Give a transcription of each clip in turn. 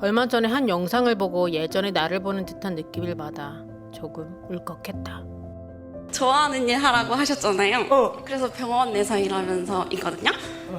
얼마 전에 한 영상을 보고 예전의 나를 보는 듯한 느낌을 받아 조금 울컥했다. 좋아하는 일 하라고 하셨잖아요. 어. 그래서 병원 내서 일하면서 있거든요.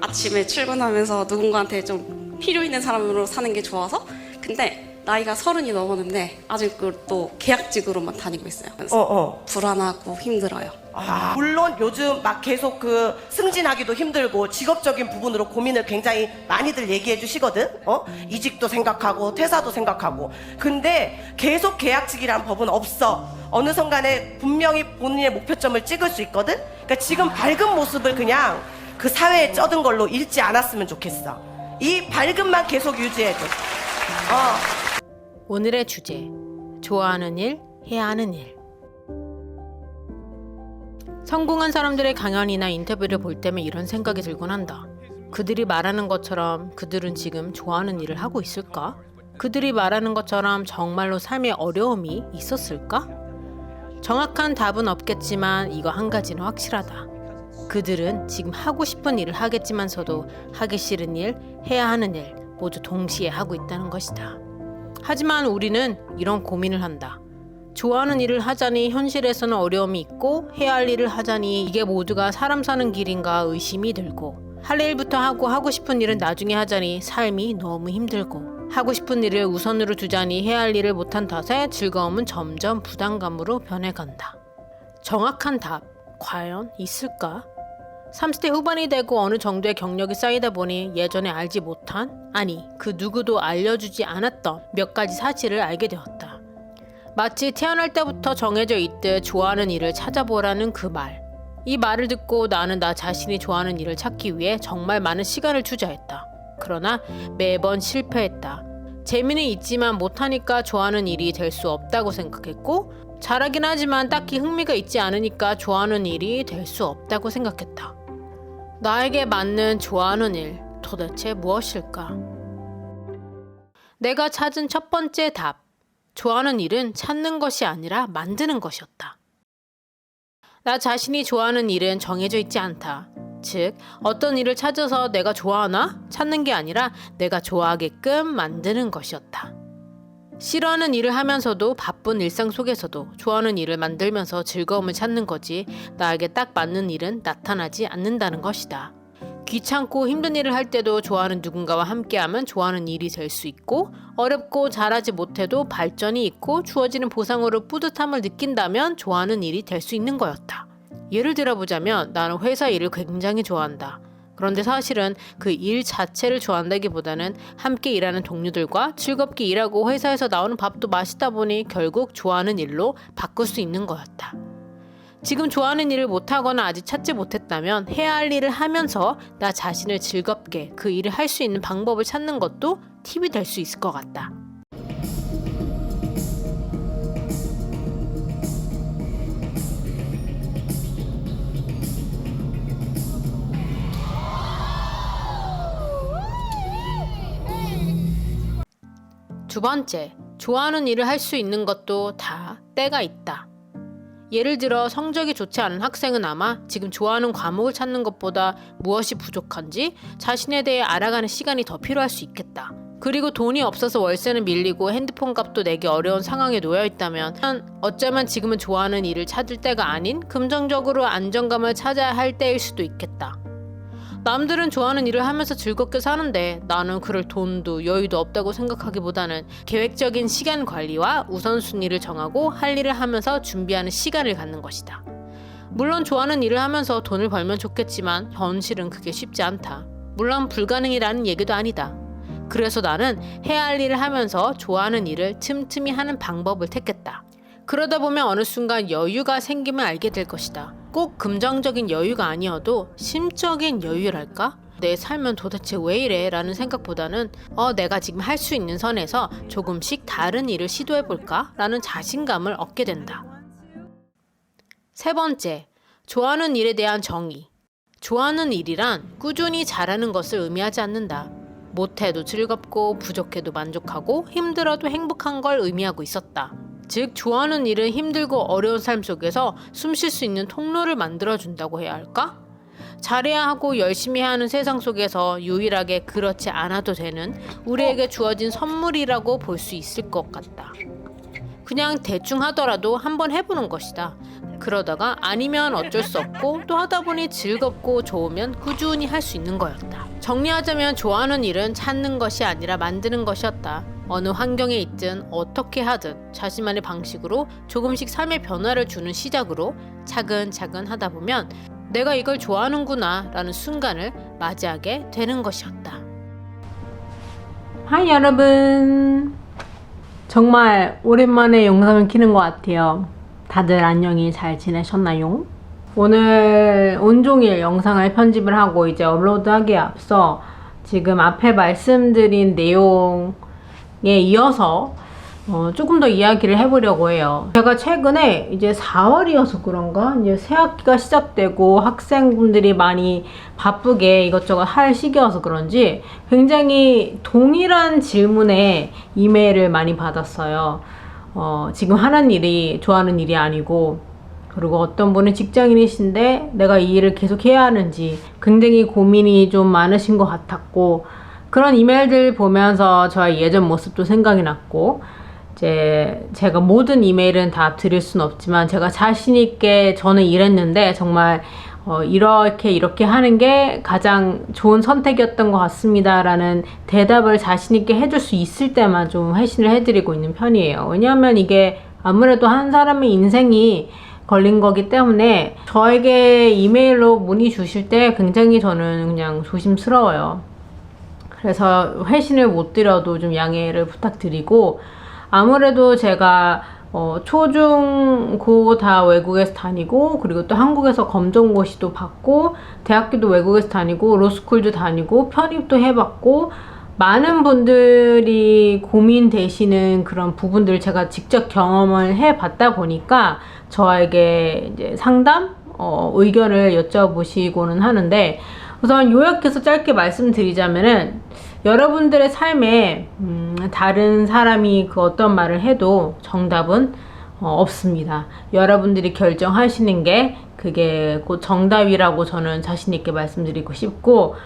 아침에 출근하면서 누군가한테 좀 필요 있는 사람으로 사는 게 좋아서. 근데 나이가 서른이 넘었는데 아직도 또 계약직으로만 다니고 있어요. 그래서 어, 어. 불안하고 힘들어요. 아, 물론 요즘 막 계속 그 승진하기도 힘들고 직업적인 부분으로 고민을 굉장히 많이들 얘기해 주시거든. 어? 이직도 생각하고 퇴사도 생각하고. 근데 계속 계약직이란 법은 없어. 어느 순간에 분명히 본인의 목표점을 찍을 수 있거든. 그러니까 지금 밝은 모습을 그냥 그 사회에 쩌든 걸로 잃지 않았으면 좋겠어. 이 밝음만 계속 유지해 줘. 어. 오늘의 주제 좋아하는 일, 해야 하는 일. 성공한 사람들의 강연이나 인터뷰를 볼 때면 이런 생각이 들곤 한다. 그들이 말하는 것처럼 그들은 지금 좋아하는 일을 하고 있을까? 그들이 말하는 것처럼 정말로 삶의 어려움이 있었을까? 정확한 답은 없겠지만 이거 한 가지는 확실하다. 그들은 지금 하고 싶은 일을 하겠지만서도 하기 싫은 일, 해야 하는 일 모두 동시에 하고 있다는 것이다. 하지만 우리는 이런 고민을 한다. 좋아하는 일을 하자니 현실에서는 어려움이 있고 해야 할 일을 하자니 이게 모두가 사람 사는 길인가 의심이 들고 할 일부터 하고 하고 싶은 일은 나중에 하자니 삶이 너무 힘들고 하고 싶은 일을 우선으로 두자니 해야 할 일을 못한 탓에 즐거움은 점점 부담감으로 변해간다. 정확한 답 과연 있을까? 30대 후반이 되고 어느 정도의 경력이 쌓이다 보니 예전에 알지 못한 아니 그 누구도 알려주지 않았던 몇 가지 사실을 알게 되었다. 마치 태어날 때부터 정해져 있듯 좋아하는 일을 찾아보라는 그 말. 이 말을 듣고 나는 나 자신이 좋아하는 일을 찾기 위해 정말 많은 시간을 투자했다. 그러나 매번 실패했다. 재미는 있지만 못하니까 좋아하는 일이 될 수 없다고 생각했고, 잘하긴 하지만 딱히 흥미가 있지 않으니까 좋아하는 일이 될 수 없다고 생각했다. 나에게 맞는 좋아하는 일 도대체 무엇일까? 내가 찾은 첫 번째 답. 좋아하는 일은 찾는 것이 아니라 만드는 것이었다. 나 자신이 좋아하는 일은 정해져 있지 않다. 즉, 어떤 일을 찾아서 내가 좋아하나? 찾는 게 아니라 내가 좋아하게끔 만드는 것이었다. 싫어하는 일을 하면서도 바쁜 일상 속에서도 좋아하는 일을 만들면서 즐거움을 찾는 거지 나에게 딱 맞는 일은 나타나지 않는다는 것이다. 귀찮고 힘든 일을 할 때도 좋아하는 누군가와 함께하면 좋아하는 일이 될 수 있고 어렵고 잘하지 못해도 발전이 있고 주어지는 보상으로 뿌듯함을 느낀다면 좋아하는 일이 될 수 있는 거였다. 예를 들어보자면 나는 회사 일을 굉장히 좋아한다. 그런데 사실은 그 일 자체를 좋아한다기보다는 함께 일하는 동료들과 즐겁게 일하고 회사에서 나오는 밥도 맛있다 보니 결국 좋아하는 일로 바꿀 수 있는 거였다. 지금 좋아하는 일을 못하거나 아직 찾지 못했다면 해야 할 일을 하면서 나 자신을 즐겁게 그 일을 할 수 있는 방법을 찾는 것도 팁이 될 수 있을 것 같다. 두 번째, 좋아하는 일을 할 수 있는 것도 다 때가 있다. 예를 들어 성적이 좋지 않은 학생은 아마 지금 좋아하는 과목을 찾는 것보다 무엇이 부족한지 자신에 대해 알아가는 시간이 더 필요할 수 있겠다. 그리고 돈이 없어서 월세는 밀리고 핸드폰 값도 내기 어려운 상황에 놓여 있다면 어쩌면 지금은 좋아하는 일을 찾을 때가 아닌 긍정적으로 안정감을 찾아야 할 때일 수도 있겠다. 남들은 좋아하는 일을 하면서 즐겁게 사는데 나는 그럴 돈도 여유도 없다고 생각하기보다는 계획적인 시간 관리와 우선순위를 정하고 할 일을 하면서 준비하는 시간을 갖는 것이다. 물론 좋아하는 일을 하면서 돈을 벌면 좋겠지만 현실은 그게 쉽지 않다. 물론 불가능이라는 얘기도 아니다. 그래서 나는 해야 할 일을 하면서 좋아하는 일을 틈틈이 하는 방법을 택했다. 그러다 보면 어느 순간 여유가 생기면 알게 될 것이다. 꼭 긍정적인 여유가 아니어도 심적인 여유랄까? 내 삶은 도대체 왜 이래? 라는 생각보다는 어, 내가 지금 할 수 있는 선에서 조금씩 다른 일을 시도해볼까? 라는 자신감을 얻게 된다. 세 번째, 좋아하는 일에 대한 정의. 좋아하는 일이란 꾸준히 잘하는 것을 의미하지 않는다. 못해도 즐겁고 부족해도 만족하고 힘들어도 행복한 걸 의미하고 있었다. 즉, 좋아하는 일은 힘들고 어려운 삶 속에서 숨 쉴 수 있는 통로를 만들어 준다고 해야 할까? 잘해야 하고 열심히 하는 세상 속에서 유일하게 그렇지 않아도 되는 우리에게 주어진 선물이라고 볼 수 있을 것 같다. 그냥 대충 하더라도 한번 해보는 것이다. 그러다가 아니면 어쩔 수 없고 또 하다 보니 즐겁고 좋으면 꾸준히 할 수 있는 거였다. 정리하자면 좋아하는 일은 찾는 것이 아니라 만드는 것이었다. 어느 환경에 있든 어떻게 하든 자신만의 방식으로 조금씩 삶의 변화를 주는 시작으로 차근차근 하다 보면 내가 이걸 좋아하는구나 라는 순간을 맞이하게 되는 것이었다. 하이 여러분. 정말 오랜만에 영상을 키는 것 같아요. 다들 안녕히 잘 지내셨나요? 오늘 온종일 영상을 편집을 하고 이제 업로드하기에 앞서 지금 앞에 말씀드린 내용에 이어서 어, 조금 더 이야기를 해보려고 해요. 제가 최근에 이제 4월이어서 그런가? 이제 새학기가 시작되고 학생분들이 많이 바쁘게 이것저것 할 시기여서 그런지 굉장히 동일한 질문에 이메일을 많이 받았어요. 어, 지금 하는 일이 좋아하는 일이 아니고, 그리고 어떤 분은 직장인이신데 내가 이 일을 계속 해야 하는지 굉장히 고민이 좀 많으신 것 같았고, 그런 이메일들 보면서 저의 예전 모습도 생각이 났고, 이제 제가 모든 이메일은 다 드릴 수는 없지만 제가 자신 있게 저는 이랬는데 정말 어, 이렇게 이렇게 하는 게 가장 좋은 선택이었던 것 같습니다라는 대답을 자신 있게 해줄 수 있을 때만 좀 회신을 해드리고 있는 편이에요. 왜냐하면 이게 아무래도 한 사람의 인생이 걸린 거기 때문에 저에게 이메일로 문의 주실 때 굉장히 저는 그냥 조심스러워요. 그래서 회신을 못 드려도 좀 양해를 부탁드리고 아무래도 제가 어, 초중 고 다 외국에서 다니고 그리고 또 한국에서 검정고시도 받고 대학교도 외국에서 다니고 로스쿨도 다니고 편입도 해봤고 많은 분들이 고민되시는 그런 부분들을 제가 직접 경험을 해봤다 보니까 저에게 이제 상담 어, 의견을 여쭤보시고는 하는데 우선 요약해서 짧게 말씀드리자면은 여러분들의 삶에 음, 다른 사람이 그 어떤 말을 해도 정답은 어, 없습니다. 여러분들이 결정하시는 게 그게 곧 정답이라고 저는 자신 있게 말씀드리고 싶고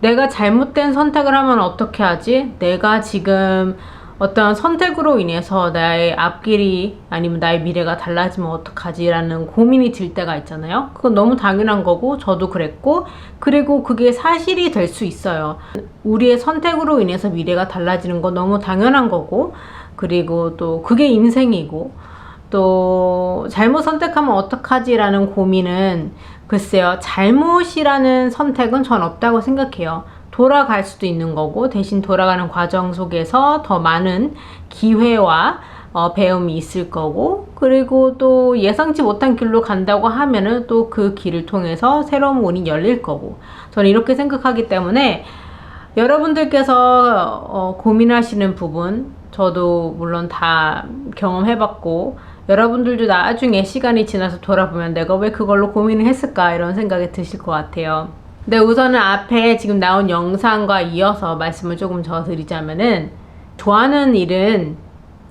내가 잘못된 선택을 하면 어떻게 하지? 내가 지금 어떤 선택으로 인해서 나의 앞길이 아니면 나의 미래가 달라지면 어떡하지라는 고민이 들 때가 있잖아요. 그건 너무 당연한 거고 저도 그랬고 그리고 그게 사실이 될 수 있어요. 우리의 선택으로 인해서 미래가 달라지는 건 너무 당연한 거고 그리고 또 그게 인생이고 또 잘못 선택하면 어떡하지라는 고민은 글쎄요 잘못이라는 선택은 전 없다고 생각해요. 돌아갈 수도 있는 거고 대신 돌아가는 과정 속에서 더 많은 기회와 어, 배움이 있을 거고 그리고 또 예상치 못한 길로 간다고 하면은 또 그 길을 통해서 새로운 문이 열릴 거고 저는 이렇게 생각하기 때문에 여러분들께서 어, 고민하시는 부분 저도 물론 다 경험해봤고 여러분들도 나중에 시간이 지나서 돌아보면 내가 왜 그걸로 고민을 했을까 이런 생각이 드실 것 같아요. 근데 우선은 앞에 지금 나온 영상과 이어서 말씀을 조금 더 드리자면은 좋아하는 일은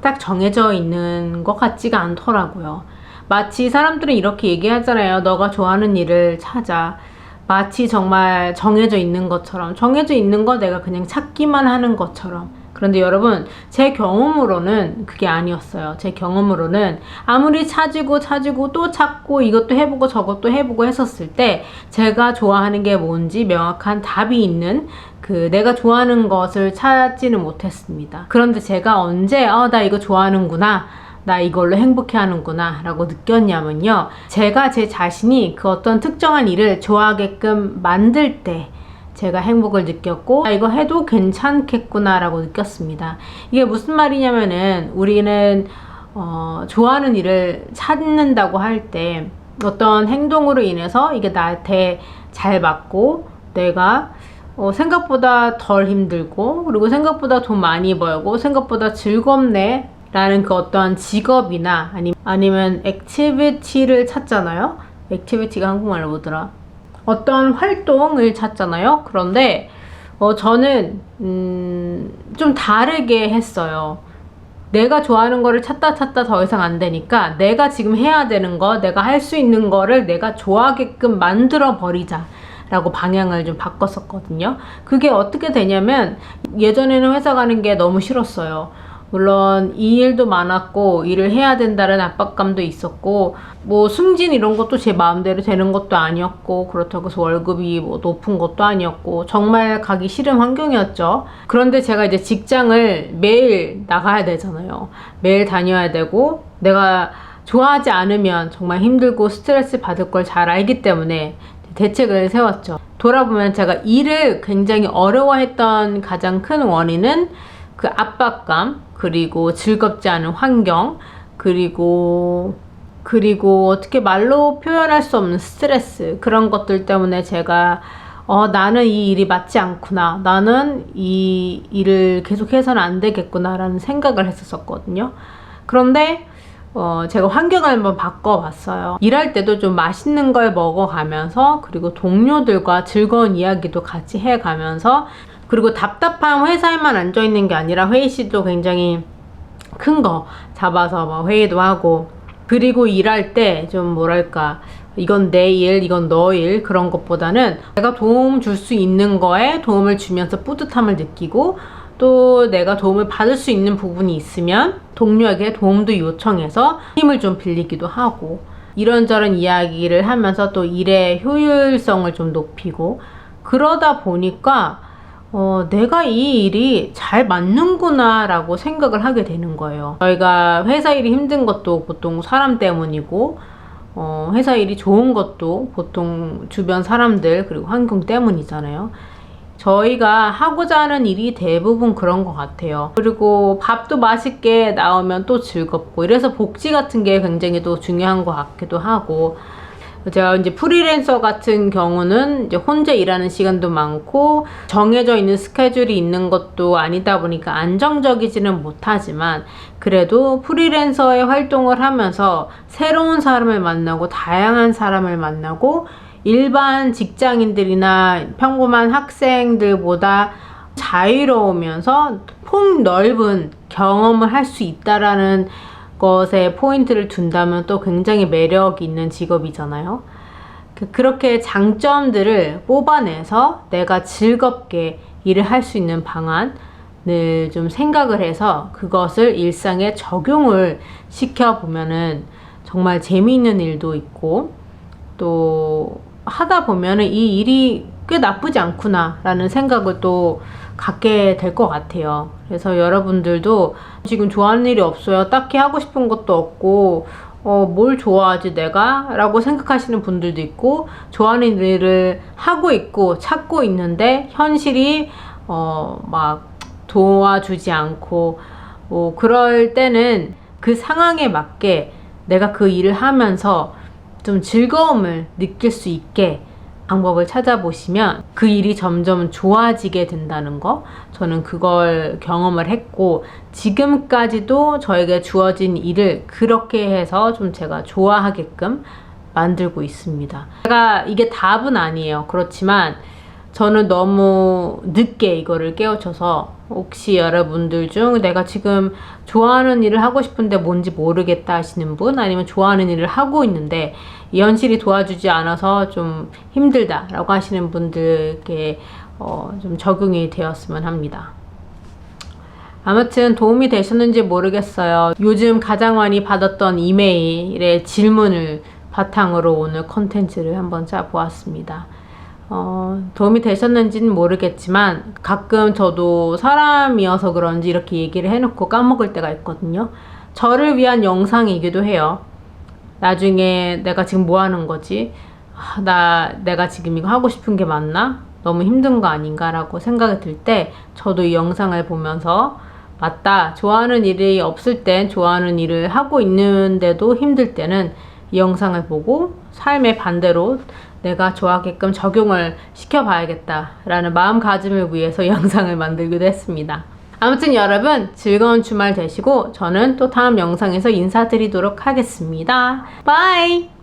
딱 정해져 있는 것 같지가 않더라고요. 마치 사람들은 이렇게 얘기하잖아요. 너가 좋아하는 일을 찾아. 마치 정말 정해져 있는 것처럼 정해져 있는 거 내가 그냥 찾기만 하는 것처럼 그런데 여러분 제 경험으로는 그게 아니었어요 제 경험으로는 아무리 찾고 찾고 또 찾고 이것도 해보고 저것도 해보고 했었을 때 제가 좋아하는 게 뭔지 명확한 답이 있는 그 내가 좋아하는 것을 찾지는 못했습니다 그런데 제가 언제 어 나 이거 좋아하는구나 나 이걸로 행복해 하는구나 라고 느꼈냐면요. 제가 제 자신이 그 어떤 특정한 일을 좋아하게끔 만들 때 제가 행복을 느꼈고, 아, 이거 해도 괜찮겠구나 라고 느꼈습니다. 이게 무슨 말이냐면은 우리는 어, 좋아하는 일을 찾는다고 할 때 어떤 행동으로 인해서 이게 나한테 잘 맞고 내가 어, 생각보다 덜 힘들고 그리고 생각보다 돈 많이 벌고 생각보다 즐겁네 라는 그 어떤 직업이나 아니, 아니면 액티비티를 찾잖아요. 액티비티가 한국말로 뭐더라? 어떤 활동을 찾잖아요. 그런데 어, 저는 음, 좀 다르게 했어요. 내가 좋아하는 거를 찾다 찾다 더 이상 안 되니까 내가 지금 해야 되는 거, 내가 할 수 있는 거를 내가 좋아하게끔 만들어 버리자. 라고 방향을 좀 바꿨었거든요. 그게 어떻게 되냐면 예전에는 회사 가는 게 너무 싫었어요. 물론 이 일도 많았고 일을 해야 된다는 압박감도 있었고 뭐 승진 이런 것도 제 마음대로 되는 것도 아니었고 그렇다고 해서 월급이 뭐 높은 것도 아니었고 정말 가기 싫은 환경이었죠. 그런데 제가 이제 직장을 매일 나가야 되잖아요. 매일 다녀야 되고 내가 좋아하지 않으면 정말 힘들고 스트레스 받을 걸 잘 알기 때문에 대책을 세웠죠. 돌아보면 제가 일을 굉장히 어려워했던 가장 큰 원인은 그 압박감, 그리고 즐겁지 않은 환경, 그리고 그리고 어떻게 말로 표현할 수 없는 스트레스 그런 것들 때문에 제가 어 나는 이 일이 맞지 않구나. 나는 이 일을 계속해서는 안 되겠구나라는 생각을 했었거든요. 그런데 어 제가 환경을 한번 바꿔봤어요. 일할 때도 좀 맛있는 걸 먹어가면서 그리고 동료들과 즐거운 이야기도 같이 해가면서 그리고 답답한 회사에만 앉아 있는 게 아니라 회의실도 굉장히 큰 거 잡아서 막 회의도 하고 그리고 일할 때 좀 뭐랄까 이건 내 일, 이건 너 일 그런 것보다는 내가 도움 줄 수 있는 거에 도움을 주면서 뿌듯함을 느끼고 또 내가 도움을 받을 수 있는 부분이 있으면 동료에게 도움도 요청해서 힘을 좀 빌리기도 하고 이런저런 이야기를 하면서 또 일의 효율성을 좀 높이고 그러다 보니까 어, 내가 이 일이 잘 맞는구나 라고 생각을 하게 되는 거예요. 저희가 회사 일이 힘든 것도 보통 사람 때문이고, 어, 회사 일이 좋은 것도 보통 주변 사람들 그리고 환경 때문이잖아요. 저희가 하고자 하는 일이 대부분 그런 것 같아요. 그리고 밥도 맛있게 나오면 또 즐겁고, 이래서 복지 같은 게 굉장히 또 중요한 것 같기도 하고, 제가 이제 프리랜서 같은 경우는 이제 혼자 일하는 시간도 많고 정해져 있는 스케줄이 있는 것도 아니다 보니까 안정적이지는 못하지만 그래도 프리랜서의 활동을 하면서 새로운 사람을 만나고 다양한 사람을 만나고 일반 직장인들이나 평범한 학생들보다 자유로우면서 폭 넓은 경험을 할 수 있다라는 것에 포인트를 둔다면 또 굉장히 매력 있는 직업이잖아요. 그- 그렇게 장점들을 뽑아내서 내가 즐겁게 일을 할 수 있는 방안을 좀 생각을 해서 그것을 일상에 적용을 시켜보면은 정말 재미있는 일도 있고 또 하다 보면은 이 일이 꽤 나쁘지 않구나라는 생각을 또 갖게 될 것 같아요. 그래서 여러분들도 지금 좋아하는 일이 없어요. 딱히 하고 싶은 것도 없고, 어, 뭘 좋아하지 내가? 라고 생각하시는 분들도 있고, 좋아하는 일을 하고 있고, 찾고 있는데, 현실이, 어, 막 도와주지 않고, 뭐, 그럴 때는 그 상황에 맞게 내가 그 일을 하면서 좀 즐거움을 느낄 수 있게 방법을 찾아보시면 그 일이 점점 좋아지게 된다는 거 저는 그걸 경험을 했고 지금까지도 저에게 주어진 일을 그렇게 해서 좀 제가 좋아하게끔 만들고 있습니다. 제가 이게 답은 아니에요. 그렇지만 저는 너무 늦게 이거를 깨우쳐서 혹시 여러분들 중 내가 지금 좋아하는 일을 하고 싶은데 뭔지 모르겠다 하시는 분 아니면 좋아하는 일을 하고 있는데 이 현실이 도와주지 않아서 좀 힘들다라고 하시는 분들께 어, 좀 적용이 되었으면 합니다. 아무튼 도움이 되셨는지 모르겠어요. 요즘 가장 많이 받았던 이메일의 질문을 바탕으로 오늘 컨텐츠를 한번 짜보았습니다. 어, 도움이 되셨는지는 모르겠지만 가끔 저도 사람이어서 그런지 이렇게 얘기를 해놓고 까먹을 때가 있거든요. 저를 위한 영상이기도 해요. 나중에 내가 지금 뭐 하는 거지? 아, 나 내가 지금 이거 하고 싶은 게 맞나? 너무 힘든 거 아닌가라고 생각이 들 때 저도 이 영상을 보면서 맞다. 좋아하는 일이 없을 땐 좋아하는 일을 하고 있는데도 힘들 때는 이 영상을 보고 삶의 반대로 내가 좋아하게끔 적용을 시켜봐야겠다라는 마음가짐을 위해서 이 영상을 만들기도 했습니다. 아무튼 여러분 즐거운 주말 되시고 저는 또 다음 영상에서 인사드리도록 하겠습니다. 바이!